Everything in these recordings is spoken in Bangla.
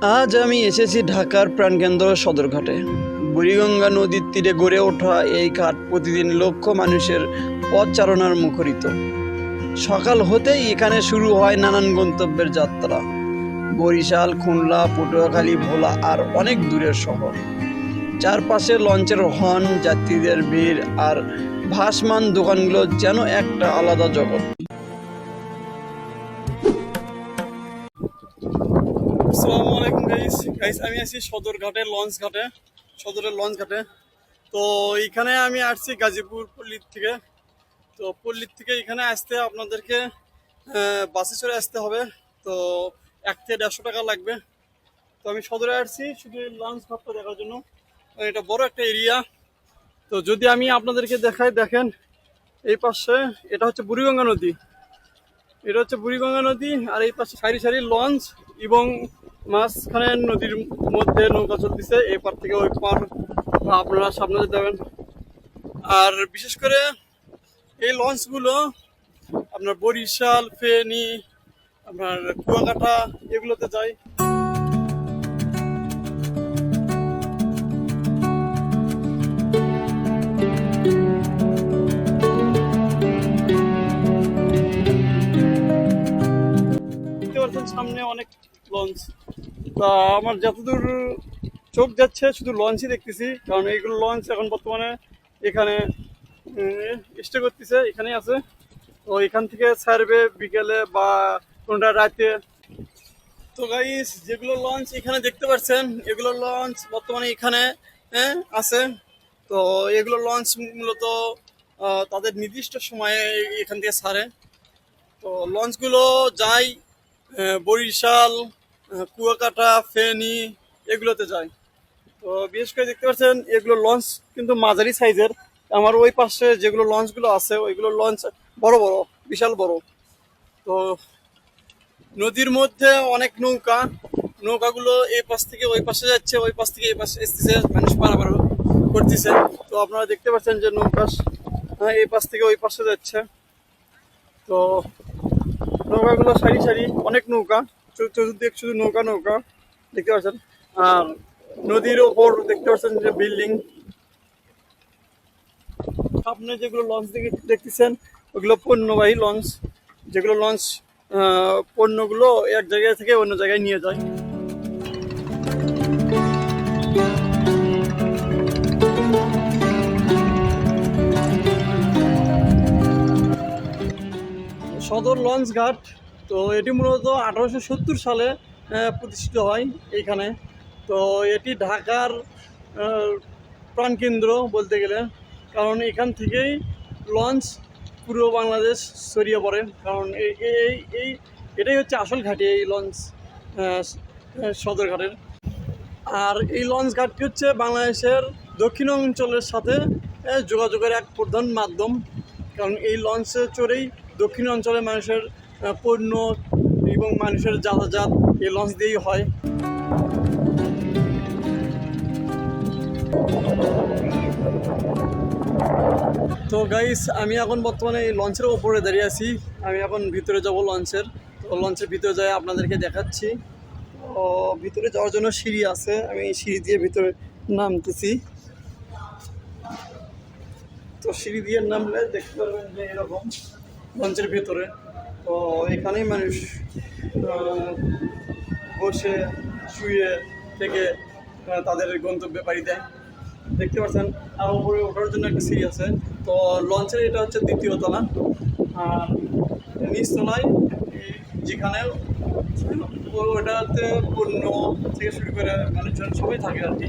আজ আমি এসেছি ঢাকার প্রাণকেন্দ্র সদরঘাটে। বুড়িগঙ্গা নদীর তীরে গড়ে ওঠা এই ঘাট প্রতিদিন লক্ষ মানুষের পথচারণার মুখরিত। সকাল হতেই এখানে শুরু হয় নানান গন্তব্যের যাত্রা। বরিশাল, খুলনা, পটুয়াখালী, ভোলা আর অনেক দূরের শহর। চারপাশে লঞ্চের হর্ন, যাত্রীদের ভিড় আর ভাসমান দোকানগুলো যেন একটা আলাদা জগৎ। আসসালামু আমি আছি সদরঘাটে লঞ্চ ঘাটে সদরের লঞ্চ ঘাটে তো এখানে আমি আসছি গাজীপুর পল্লীর থেকে। তো পল্লীর থেকে এখানে আসতে আপনাদেরকে বাসে চড়ে আসতে হবে। তো এক থেকে দেড়শো টাকা লাগবে। তো আমি সদরে আসছি, শুধু লঞ্চ ঘাটটা দেখার জন্য। এটা বড় একটা এরিয়া। তো যদি আমি আপনাদেরকে দেখাই, দেখেন, এই পাশে এটা হচ্ছে বুড়িগঙ্গা নদী। এটা হচ্ছে বুড়িগঙ্গা নদী, আর এই পাশে সারি সারি লঞ্চ এবং মাঝখানে নদীর মধ্যে নৌকা চলতেছে এই পার থেকে ওই পার আপনারা সামনে যেতে পারেন আর বিশেষ করে এই লঞ্চগুলো আপনার বরিশাল, ফেনি, আপনার কুয়াকাটা, এগুলোতে যায় লঞ্চ তা আমার যতদূর চোখ যাচ্ছে, শুধু লঞ্চই দেখতেছি। কারণ এইগুলো লঞ্চ এখন বর্তমানে এখানে স্টে করতেছে, এখানেই আছে। তো এখান থেকে ছাড়বে বিকেলে বা কোনটা রাতে। তো গাইস যেগুলো লঞ্চ এখানে দেখতে পাচ্ছেন এগুলো লঞ্চ বর্তমানে এখানে আছে। তো এগুলো লঞ্চ মূলত তাদের নির্দিষ্ট সময়ে এখান থেকে ছাড়ে। তো লঞ্চগুলো যায় বরিশাল কুয়াকাটা ফেনি এগুলোতে যায় তো বিশেষ করে দেখতে পাচ্ছেন এগুলো লঞ্চ কিন্তু মাঝারি সাইজের। আমার ওই পাশে যেগুলো লঞ্চগুলো আছে ওইগুলো লঞ্চ বড় বড় বিশাল বড়। তো নদীর মধ্যে অনেক নৌকা নৌকাগুলো এই পাশ থেকে ওই পাশে যাচ্ছে ওই পাশ থেকে এই পাশে এসতেছে মানুষ পারাপার করতেছে। তো আপনারা দেখতে পাচ্ছেন যে নৌকা হ্যাঁ, এই পাশ থেকে ওই পাশে যাচ্ছে। তো নৌকাগুলো সারি সারি অনেক নৌকা। চতুর্দিক শুধু নৌকা নৌকা। দেখতে পাচ্ছেন? আর নদীর ওপর দেখতে পাচ্ছেন যে বিল্ডিং। সামনে যেগুলো লঞ্চ দেখে দেখতেছেন, ওগুলো পণ্যবাহী লঞ্চ যেগুলো লঞ্চ পণ্যগুলো এক জায়গা থেকে অন্য জায়গায় নিয়ে যায়। সদর লঞ্চ ঘাট তো এটি মূলত আঠারোশো সত্তর সালে প্রতিষ্ঠিত হয় এইখানে তো এটি ঢাকার প্রাণকেন্দ্র বলতে গেলে। কারণ এখান থেকেই লঞ্চ পূর্ব বাংলাদেশ ছড়িয়ে পড়ে। কারণ এই এই এটাই হচ্ছে আসল ঘাটি এই লঞ্চ আহ, সদর ঘাটের। আর এই লঞ্চ ঘাটটি হচ্ছে বাংলাদেশের দক্ষিণ অঞ্চলের সাথে যোগাযোগের এক প্রধান মাধ্যম। কারণ এই লঞ্চে চড়েই দক্ষিণ অঞ্চলের মানুষের পণ্য এবং মানুষের যাতায়াত এই লঞ্চ দিয়েই হয়। তো গাইস আমি এখন বর্তমানে এই লঞ্চের ওপরে দাঁড়িয়ে আছি। আমি এখন ভিতরে যাব লঞ্চের তো লঞ্চের ভিতরে যাই আপনাদেরকে দেখাচ্ছি। তো ভিতরে যাওয়ার জন্য সিঁড়ি আছে। আমি সিঁড়ি দিয়ে ভিতরে নামতেছি। তো সিঁড়ি দিয়ে নামলে দেখতে পারবেন যে এরকম লঞ্চের ভিতরে। তো এখানেই মানুষ বসে, শুয়ে থেকে তাদের গন্তব্যে পাড়ি দেয়। দেখতে পাচ্ছেন, আর উপরে ওঠার জন্য একটা সিঁড়ি আছে। তো লঞ্চের এটা হচ্ছে দ্বিতীয় তলা। আর নিচ তলায় যেখানে ওটাতে পণ্য থেকে শুরু করে মানুষজন সবাই থাকে আর কি।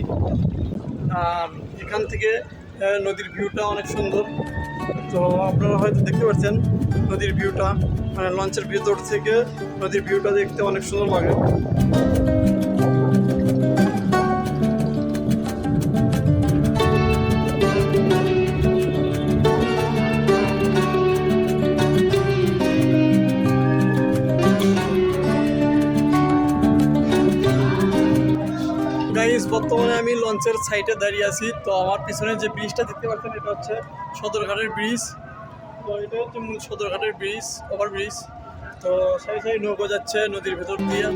আর এখান থেকে নদীর ভিউটা অনেক সুন্দর। তো আপনারা হয়তো দেখতে পাচ্ছেন নদীর ভিউটা মানে লঞ্চের ভিতর থেকে নদীর ভিউটা দেখতে অনেক সুন্দর লাগে। বর্তমানে আমি লঞ্চের সাইডে দাঁড়িয়ে আছি। তো আমার পিছনে যে ব্রিজটা দেখতে পাচ্ছেন, এটা হচ্ছে সদরঘাটের ব্রিজ এটা হচ্ছে মূল সদরঘাটের ব্রিজ ওভার ব্রিজ তো সারি সারি নৌকো যাচ্ছে নদীর ভেতর দিয়ে।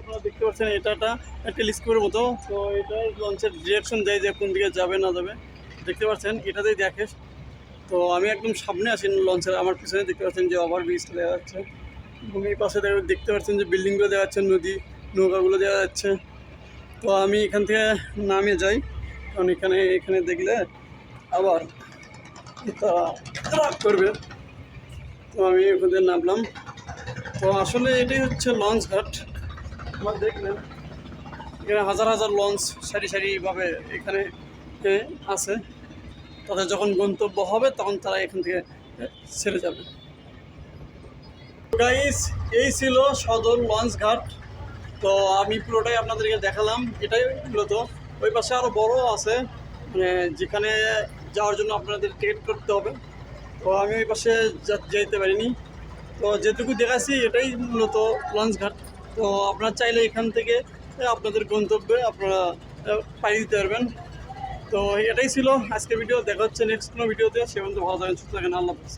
আপনারা দেখতে পাচ্ছেন এটা একটা টেলিস্কোপের মতো। তো এটা লঞ্চের ডিরেকশন দেয় যে কোন দিকে যাবে, না যাবে। দেখতে পাচ্ছেন এটাতেই দেখে তো আমি একদম সামনে আছি লঞ্চের, আমার পিছনে দেখতে পাচ্ছেন যে ওভার ব্রিজটা দেখা যাচ্ছে। এবং এই পাশে দেখে- দেখতে পাচ্ছেন যে বিল্ডিংগুলো দেখা যাচ্ছে, নদী, নৌকাগুলো দেখা যাচ্ছে। তো আমি এখান থেকে নামে যাই, কারণ এখানে এখানে দেখলে আবার তারা করবে। তো আমি ওখান থেকে নামলাম। তো আসলে এটাই হচ্ছে লঞ্চ ঘাট। আমার দেখলেন, এখানে হাজার হাজার লঞ্চ সারি সারিভাবে এখানে আছে। তাদের যখন গন্তব্য হবে, তখন তারা এখান থেকে ছেড়ে যাবে। গাইস এই ছিল সদর লঞ্চ ঘাট তো আমি পুরোটাই আপনাদেরকে দেখালাম। এটাই মূলত। ওই পাশে আরও বড় আছে। মানে যেখানে যাওয়ার জন্য আপনাদের টিকিট করতে হবে। তো আমি ওই পাশে যা- যেতে পারিনি। তো যেটুকু দেখাচ্ছি, এটাই মূলত লঞ্চ ঘাট তো আপনারা চাইলে এখান থেকে আপনাদের গন্তব্যে আপনারা পাড়ি দিতে পারবেন। তো এটাই ছিল আজকে ভিডিও দেখা হচ্ছে নেক্সট কোনো ভিডিওতে সে পর্যন্ত ভালো থাকেন, সুস্থ থাকেন। আল্লাহ হাফিজ।